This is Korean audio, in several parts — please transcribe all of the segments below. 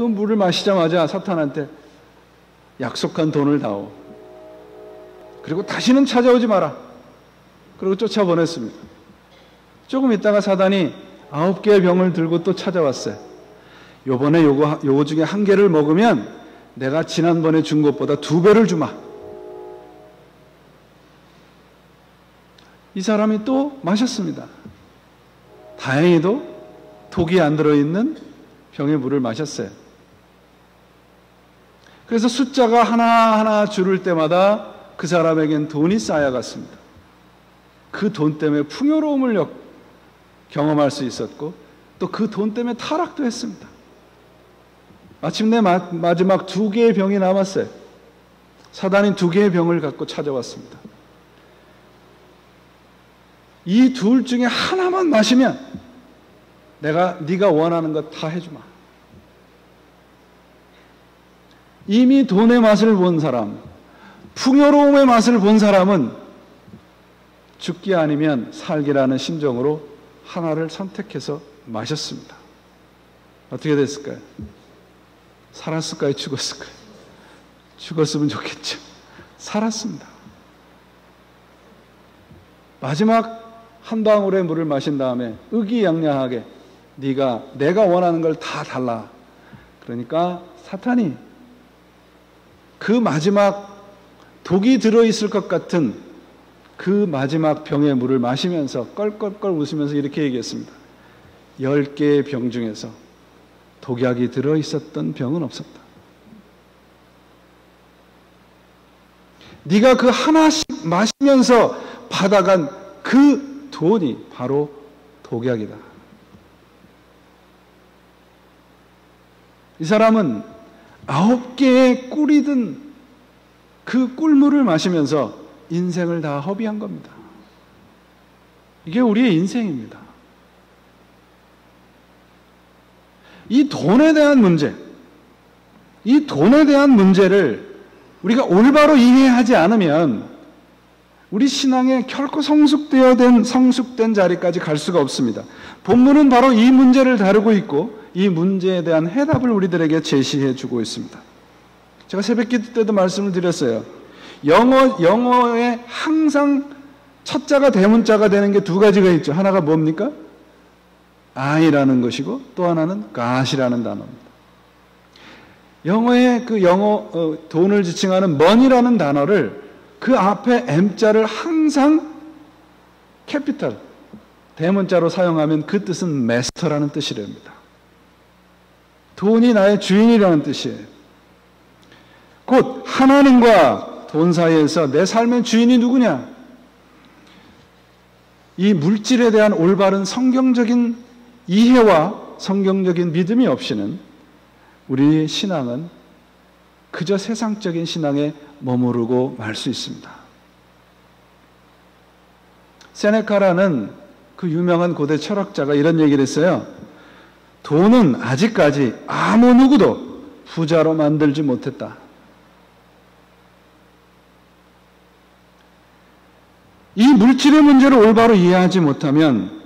그 물을 마시자마자 사탄한테 약속한 돈을 다오. 그리고 다시는 찾아오지 마라. 그리고 쫓아보냈습니다. 조금 있다가 사단이 아홉 개의 병을 들고 또 찾아왔어요. 요번에 요거, 요거 중에 한 개를 먹으면 내가 지난번에 준 것보다 두 배를 주마. 이 사람이 또 마셨습니다. 다행히도 독이 안 들어있는 병의 물을 마셨어요. 그래서 숫자가 하나하나 줄을 때마다 그 사람에겐 돈이 쌓여갔습니다. 그 돈 때문에 풍요로움을 경험할 수 있었고 또 그 돈 때문에 타락도 했습니다. 마침내 마, 마지막 두 개의 병이 남았어요. 사단이 두 개의 병을 갖고 찾아왔습니다. 이 둘 중에 하나만 마시면 내가 네가 원하는 것 다 해주마. 이미 돈의 맛을 본 사람, 풍요로움의 맛을 본 사람은 죽기 아니면 살기라는 심정으로 하나를 선택해서 마셨습니다. 어떻게 됐을까요? 살았을까요? 죽었을까요? 죽었으면 좋겠죠. 살았습니다. 마지막 한 방울의 물을 마신 다음에 의기양양하게 네가 내가 원하는 걸 다 달라. 그러니까 사탄이 그 마지막 독이 들어 있을 것 같은 그 마지막 병의 물을 마시면서 껄껄껄 웃으면서 이렇게 얘기했습니다. 열 개의 병 중에서 독약이 들어 있었던 병은 없었다. 네가 그 하나씩 마시면서 받아간 그 돈이 바로 독약이다. 이 사람은 아홉 개의 꿀이 든 그 꿀물을 마시면서 인생을 다 허비한 겁니다. 이게 우리의 인생입니다. 이 돈에 대한 문제, 이 돈에 대한 문제를 우리가 올바로 이해하지 않으면 우리 신앙에 결코 성숙되어 된 성숙된 자리까지 갈 수가 없습니다. 본문은 바로 이 문제를 다루고 있고 이 문제에 대한 해답을 우리들에게 제시해 주고 있습니다. 제가 새벽 기도 때도 말씀을 드렸어요. 영어 영어에 항상 첫 자가 대문자가 되는 게 두 가지가 있죠. 하나가 뭡니까? I라는 것이고 또 하나는 God이라는 단어입니다. 영어의 그 영어 어, 돈을 지칭하는 money라는 단어를 그 앞에 M자를 항상 캐피탈 대문자로 사용하면 그 뜻은 master라는 뜻이랍니다. 돈이 나의 주인이라는 뜻이에요. 곧 하나님과 돈 사이에서 내 삶의 주인이 누구냐? 이 물질에 대한 올바른 성경적인 이해와 성경적인 믿음이 없이는 우리 신앙은 그저 세상적인 신앙에 머무르고 말 수 있습니다. 세네카라는 그 유명한 고대 철학자가 이런 얘기를 했어요. 돈은 아직까지 아무 누구도 부자로 만들지 못했다. 이 물질의 문제를 올바로 이해하지 못하면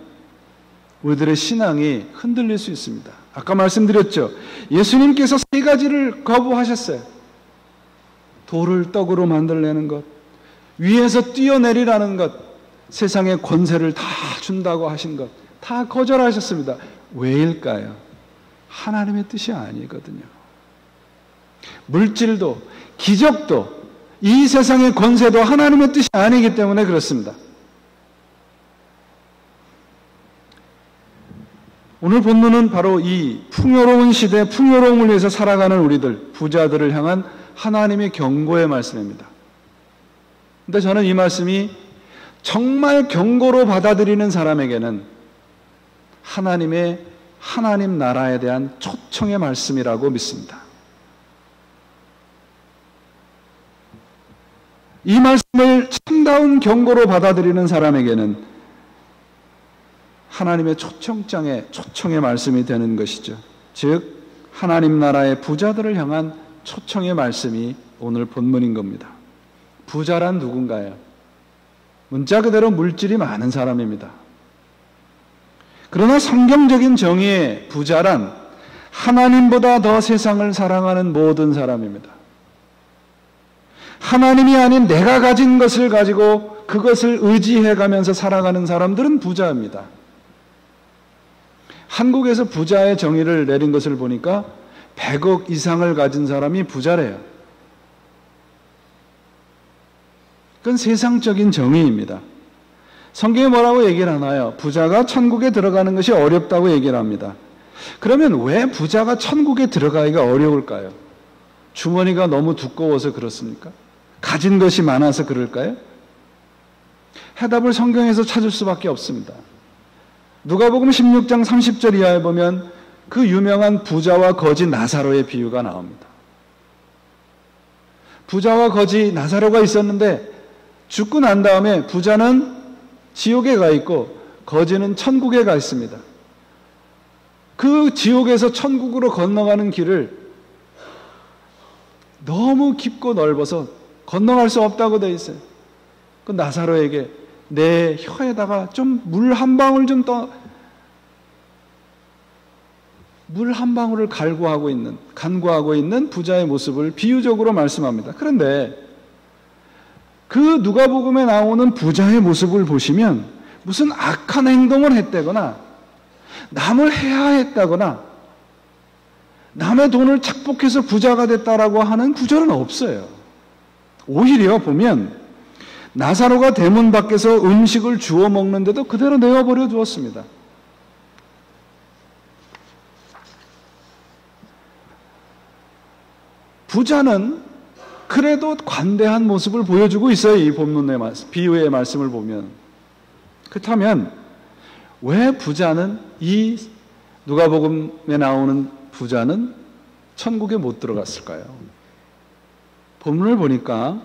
우리들의 신앙이 흔들릴 수 있습니다. 아까 말씀드렸죠. 예수님께서 세 가지를 거부하셨어요. 돌을 떡으로 만들려는 것, 위에서 뛰어내리라는 것, 세상의 권세를 다 준다고 하신 것, 다 거절하셨습니다. 왜일까요? 하나님의 뜻이 아니거든요. 물질도, 기적도, 이 세상의 권세도 하나님의 뜻이 아니기 때문에 그렇습니다. 오늘 본문은 바로 이 풍요로운 시대, 풍요로움을 위해서 살아가는 우리들, 부자들을 향한 하나님의 경고의 말씀입니다. 근데 저는 이 말씀이 정말 경고로 받아들이는 사람에게는 하나님의 하나님 나라에 대한 초청의 말씀이라고 믿습니다. 이 말씀을 참다운 경고로 받아들이는 사람에게는 하나님의 초청장의 초청의 말씀이 되는 것이죠. 즉 하나님 나라의 부자들을 향한 초청의 말씀이 오늘 본문인 겁니다. 부자란 누군가요? 문자 그대로 물질이 많은 사람입니다. 그러나 성경적인 정의의 부자란 하나님보다 더 세상을 사랑하는 모든 사람입니다. 하나님이 아닌 내가 가진 것을 가지고 그것을 의지해 가면서 살아가는 사람들은 부자입니다. 한국에서 부자의 정의를 내린 것을 보니까 100억 이상을 가진 사람이 부자래요. 그건 세상적인 정의입니다. 성경에 뭐라고 얘기를 하나요? 부자가 천국에 들어가는 것이 어렵다고 얘기를 합니다. 그러면 왜 부자가 천국에 들어가기가 어려울까요? 주머니가 너무 두꺼워서 그렇습니까? 가진 것이 많아서 그럴까요? 해답을 성경에서 찾을 수밖에 없습니다. 누가복음 16장 30절 이하에 보면 그 유명한 부자와 거지 나사로의 비유가 나옵니다. 부자와 거지 나사로가 있었는데 죽고 난 다음에 부자는 지옥에 가 있고 거지는 천국에 가 있습니다. 그 지옥에서 천국으로 건너가는 길을 너무 깊고 넓어서 건너갈 수 없다고 되어 있어요. 그 나사로에게 내 혀에다가 좀 물 한 방울 좀 떠, 물 한 방울을 갈구하고 있는, 간구하고 있는 부자의 모습을 비유적으로 말씀합니다. 그런데 그 누가복음에 나오는 부자의 모습을 보시면 무슨 악한 행동을 했다거나 남을 해야했다거나 남의 돈을 착복해서 부자가 됐다라고 하는 구절은 없어요. 오히려 보면 나사로가 대문 밖에서 음식을 주워 먹는데도 그대로 내어버려 두었습니다. 부자는 그래도 관대한 모습을 보여주고 있어요. 이 본문의 말씀, 비유의 말씀을 보면. 그렇다면 왜 부자는 이 누가복음에 나오는 부자는 천국에 못 들어갔을까요? 본문을 보니까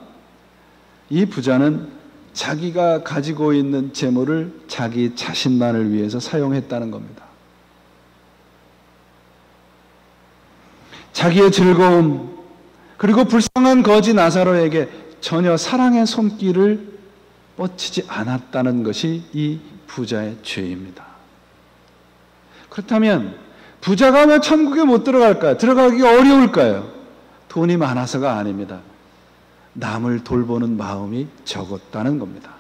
이 부자는 자기가 가지고 있는 재물을 자기 자신만을 위해서 사용했다는 겁니다. 자기의 즐거움, 그리고 불쌍한 거지 나사로에게 전혀 사랑의 손길을 뻗치지 않았다는 것이 이 부자의 죄입니다. 그렇다면 부자가 왜 천국에 못 들어갈까요? 들어가기 어려울까요? 돈이 많아서가 아닙니다. 남을 돌보는 마음이 적었다는 겁니다.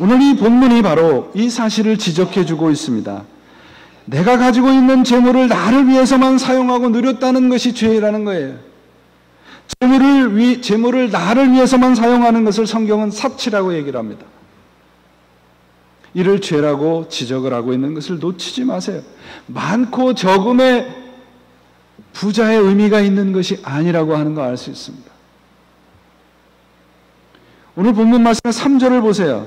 오늘 이 본문이 바로 이 사실을 지적해 주고 있습니다. 내가 가지고 있는 재물을 나를 위해서만 사용하고 누렸다는 것이 죄라는 거예요. 재물을 위, 재물을 나를 위해서만 사용하는 것을 성경은 사치라고 얘기를 합니다. 이를 죄라고 지적을 하고 있는 것을 놓치지 마세요. 많고 적음의 부자의 의미가 있는 것이 아니라고 하는 거알수 있습니다. 오늘 본문 말씀의 3절을 보세요.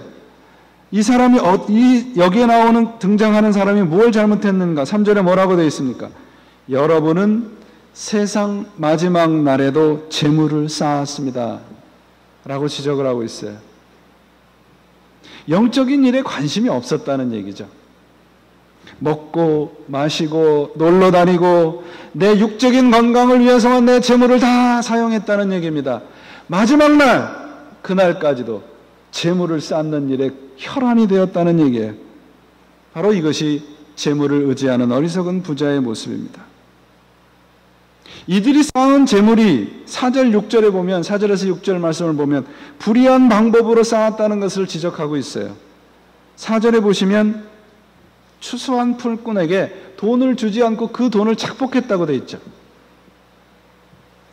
이 사람이 어, 이 여기에 나오는 등장하는 사람이 뭘 잘못했는가? 3절에 뭐라고 되어 있습니까? 여러분은 세상 마지막 날에도 재물을 쌓았습니다. 라고 지적을 하고 있어요. 영적인 일에 관심이 없었다는 얘기죠. 먹고 마시고 놀러 다니고 내 육적인 건강을 위해서만 내 재물을 다 사용했다는 얘기입니다. 마지막 날 그날까지도 재물을 쌓는 일에 혈안이 되었다는 얘기예요. 바로 이것이 재물을 의지하는 어리석은 부자의 모습입니다. 이들이 쌓은 재물이 4절 6절에 보면 4절에서 6절 말씀을 보면 불의한 방법으로 쌓았다는 것을 지적하고 있어요. 4절에 보시면 추수한 풀꾼에게 돈을 주지 않고 그 돈을 착복했다고 돼 있죠.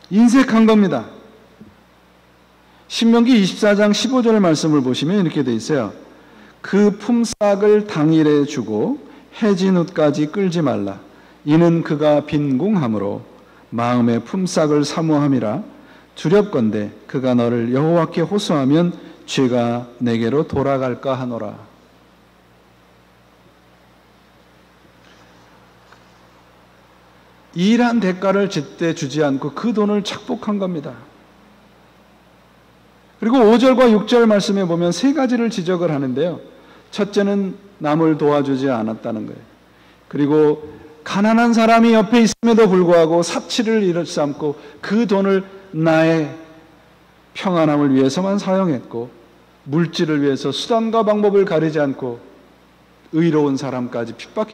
인색한 겁니다. 신명기 24장 15절 말씀을 보시면 이렇게 돼 있어요. 그 품삯을 당일에 주고 해진 훗까지 끌지 말라. 이는 그가 빈궁함으로 마음의 품삯을 사모함이라 두렵건대 그가 너를 여호와께 호소하면 죄가 내게로 돌아갈까 하노라. 일한 대가를 제때 주지 않고 그 돈을 착복한 겁니다. 그리고 5절과 6절 말씀에 보면 세 가지를 지적을 하는데요. 첫째는 남을 도와주지 않았다는 거예요. 그리고 가난한 사람이 옆에 있음에도 불구하고 사치를 일삼고 그 돈을 나의 평안함을 위해서만 사용했고 물질을 위해서 수단과 방법을 가리지 않고 의로운 사람까지 핍박